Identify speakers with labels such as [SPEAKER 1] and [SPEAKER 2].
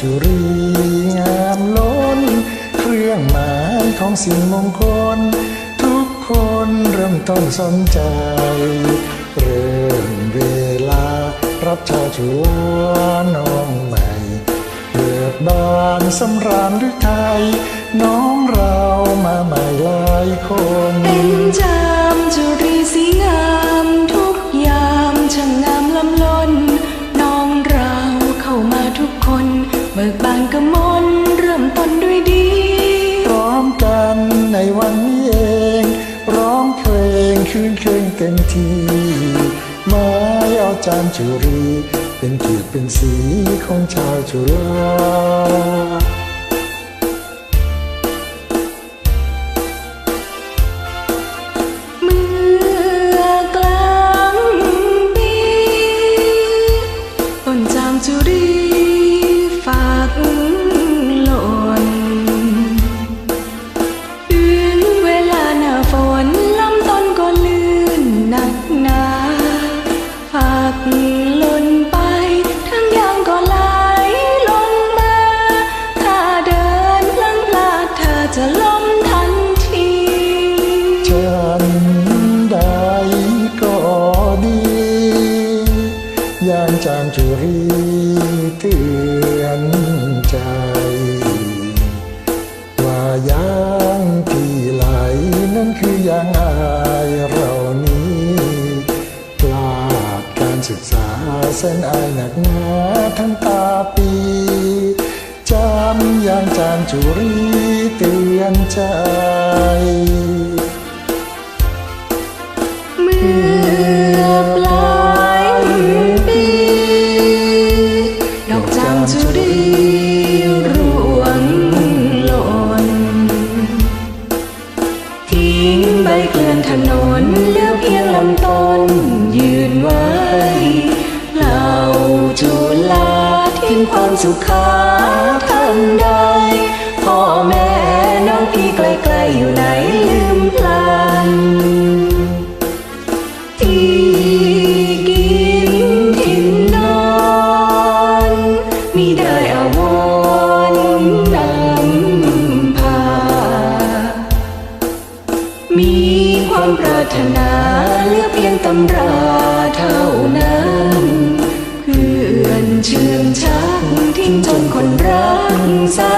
[SPEAKER 1] จุรีงามล้น เครื่องหมายของสิ่งมงคล ทุกคนเริ่มต้นสนใจ เริ่มเวลารับชาจุลน้องใหม่เกิดบ้านสำราญหรือไทย น้องเรามาใหม่หลายคน
[SPEAKER 2] บิกบานกระมนเริ่มต้นด้วยดี
[SPEAKER 1] พร้อมกันในวันนี้เอง ร้องเพลงคืนเคงเต็มทีมาเอาจานจุรี เป็นเกียรติเป็นสีของชาวจุฬา
[SPEAKER 2] ยางจา
[SPEAKER 1] นจุรีเตือนใจ ว่ายางที่ไหลนั้นคือยางอายเรานี้พลาดการศึกษาเส้นอายหนักหนาทั้งตาปีจำยางจานจุรีเตือนใจ
[SPEAKER 2] เมื่อ ถึงความสุขขาทานใดพ่อแม่น้องพี่ใกล้ๆอยู่ไหนลืมพลันที่กินกินนอนมีได้อาวรนำพา มีความปรารถนาเลือกเพียงตำรา เชื่องช้าทิ้งจนคนรักสา